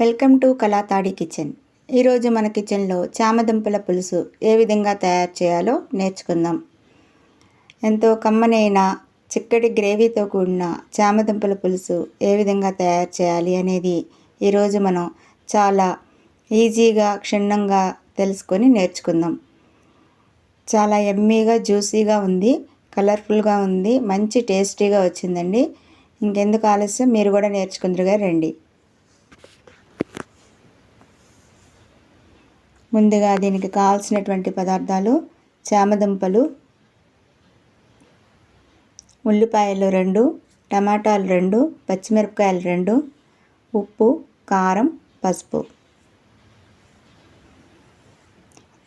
Welcome to కళాతాడి kitchen. ఈరోజు మన కిచెన్లో చామదుంపల పులుసు ఏ విధంగా తయారు చేయాలో నేర్చుకుందాం. ఎంతో కమ్మనైన చిక్కటి గ్రేవీతో కూడిన చామదుంపల పులుసు ఏ విధంగా తయారు చేయాలి అనేది ఈరోజు మనం చాలా ఈజీగా క్షుణ్ణంగా తెలుసుకొని నేర్చుకుందాం. చాలా ఎమ్మీగా జ్యూసీగా ఉంది కలర్ఫుల్గా ఉంది మంచి టేస్టీగా వచ్చిందండి. ఇంకెందుకు ఆలస్యం? మీరు కూడా నేర్చుకుందరుగా రండి. ముందుగా దీనికి కావాల్సినటువంటి పదార్థాలు చామదుంపలు ఉల్లిపాయలు రెండు టమాటాలు రెండు పచ్చిమిరపకాయలు రెండు ఉప్పు కారం పసుపు.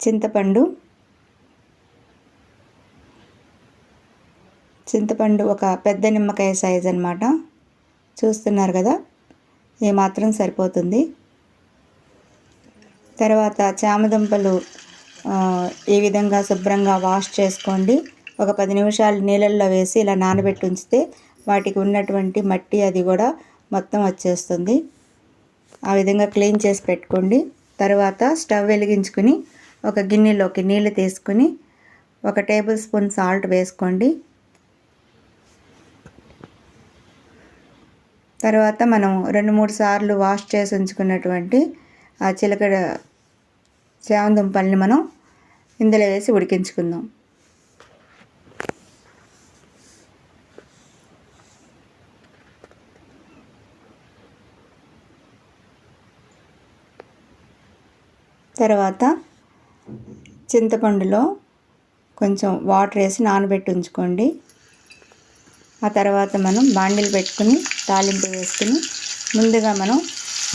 చింతపండు చింతపండు ఒక పెద్ద నిమ్మకాయ సైజ్ అనమాట చూస్తున్నారు కదా ఏమాత్రం సరిపోతుంది. తర్వాత చామదుంపలు ఈ విధంగా శుభ్రంగా వాష్ చేసుకోండి. ఒక పది నిమిషాలు నీళ్ళల్లో వేసి ఇలా నానబెట్టి ఉంచితే వాటికి ఉన్నటువంటి మట్టి అది కూడా మొత్తం వచ్చేస్తుంది. ఆ విధంగా క్లీన్ చేసి పెట్టుకోండి. తర్వాత స్టవ్ వెలిగించుకుని ఒక గిన్నెలోకి నీళ్ళు తీసుకుని ఒక టేబుల్ స్పూన్ సాల్ట్ వేసుకోండి. తర్వాత మనం రెండు మూడు సార్లు వాష్ చేసి ఉంచుకున్నటువంటి ఆ చిలకడ చామదుంపల్ని మనం ఇందులో వేసి ఉడికించుకుందాం. తర్వాత చింతపండులో కొంచెం వాటర్ వేసి నానబెట్టి ఉంచుకోండి. ఆ తర్వాత మనం బాండిలు పెట్టుకుని తాలింపు వేసుకుని ముందుగా మనం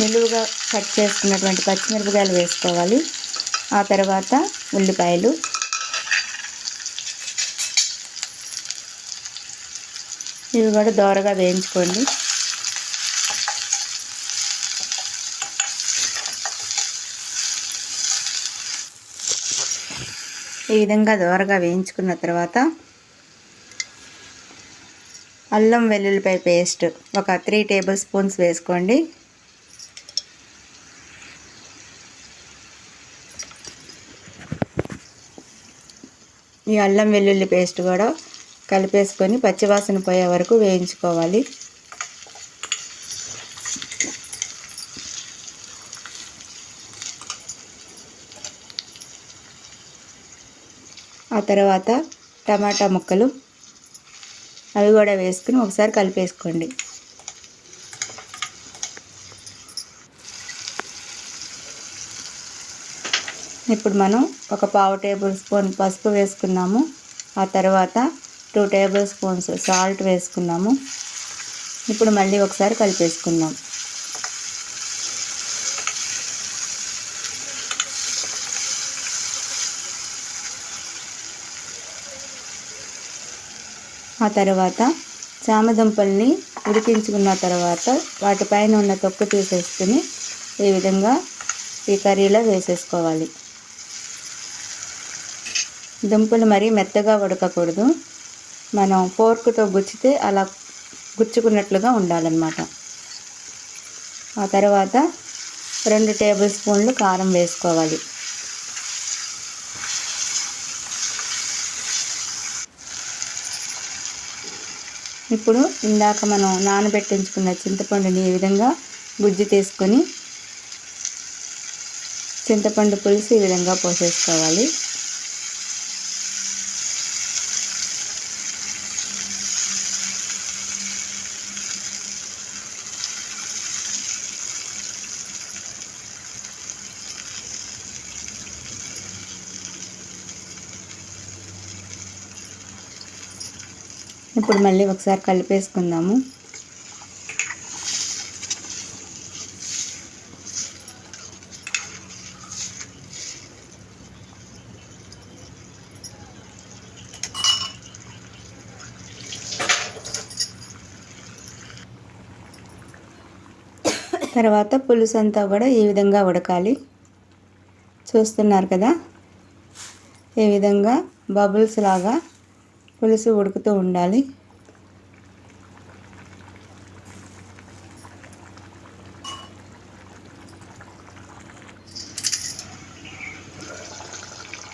నిలువుగా కట్ చేసుకున్నటువంటి పచ్చిమిరపకాయలు వేసుకోవాలి. ఆ తర్వాత ఉల్లిపాయలు. ఇవి కూడా దోరగా వేయించుకోండి. ఈ విధంగా దోరగా వేయించుకున్న తర్వాత అల్లం వెల్లుల్లిపాయ పేస్ట్ ఒక త్రీ టేబుల్ స్పూన్స్ వేసుకోండి. ఈ అల్లం వెల్లుల్లి పేస్ట్ కూడా కలిపేసుకొని పచ్చివాసన పోయే వరకు వేయించుకోవాలి. ఆ తర్వాత టమాటా ముక్కలు అవి కూడా వేసుకుని ఒకసారి కలిపేసుకోండి. ఇప్పుడు మనం ఒక పావు టేబుల్ స్పూన్ పసుపు వేసుకున్నాము. ఆ తర్వాత టూ టేబుల్ స్పూన్స్ సాల్ట్ వేసుకున్నాము. ఇప్పుడు మళ్ళీ ఒకసారి కలిపేసుకుందాం. ఆ తర్వాత చామదుంపల్ని ఉడికించుకున్న తర్వాత వాటిపైన ఉన్న తొక్కు తీసేసుకుని ఈ విధంగా ఈ కర్రీలో వేసేసుకోవాలి. దుంపలు మరీ మెత్తగా ఉడకకూడదు. మనం ఫోర్క్తో గుచ్చితే అలా గుచ్చుకున్నట్లుగా ఉండాలన్నమాట. ఆ తర్వాత రెండు టేబుల్ స్పూన్లు కారం వేసుకోవాలి. ఇప్పుడు ఇందాక మనం నానబెట్టించుకున్న చింతపండుని ఈ విధంగా గుజ్జు తీసుకొని చింతపండు పులుసు ఈ విధంగా పోసేసుకోవాలి. ఇప్పుడు మళ్ళీ ఒకసారి కలిపేసుకుందాము. తర్వాత పులుసు అంతా కూడా ఈ విధంగా ఉడకాలి. చూస్తున్నారు కదా? ఈ విధంగా బబుల్స్ లాగా పులుసు ఉడుకుతూ ఉండాలి.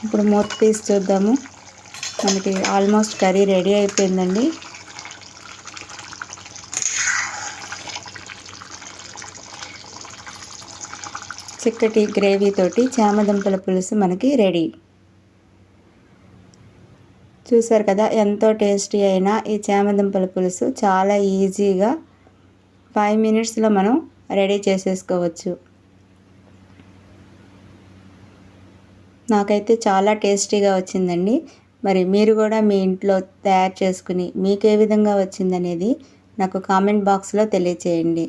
ఇప్పుడు మూత తీసి చూద్దాము. మనకి ఆల్మోస్ట్ కర్రీ రెడీ అయిపోయిందండి. చిక్కటి గ్రేవీతోటి చామదుంపల పులుసు మనకి రెడీ. చూసారు కదా ఎంతో టేస్టీ అయిన ఈ చామదుంపల పులుసు. చాలా ఈజీగా ఫైవ్ మినిట్స్లో మనం రెడీ చేసేసుకోవచ్చు. నాకైతే చాలా టేస్టీగా వచ్చిందండి. మరి మీరు కూడా మీ ఇంట్లో తయారు చేసుకుని మీకు ఏ విధంగా వచ్చిందనేది నాకు కామెంట్ బాక్స్లో తెలియచేయండి.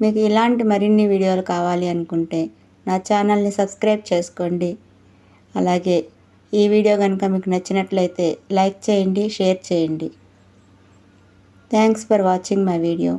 మీకు ఇలాంటి మరిన్ని వీడియోలు కావాలి అనుకుంటే నా ఛానల్ని సబ్స్క్రైబ్ చేసుకోండి. అలాగే ఈ వీడియో కనుక మీకు నచ్చినట్లయితే లైక్ చేయండి షేర్ చేయండి. Thanks for watching my video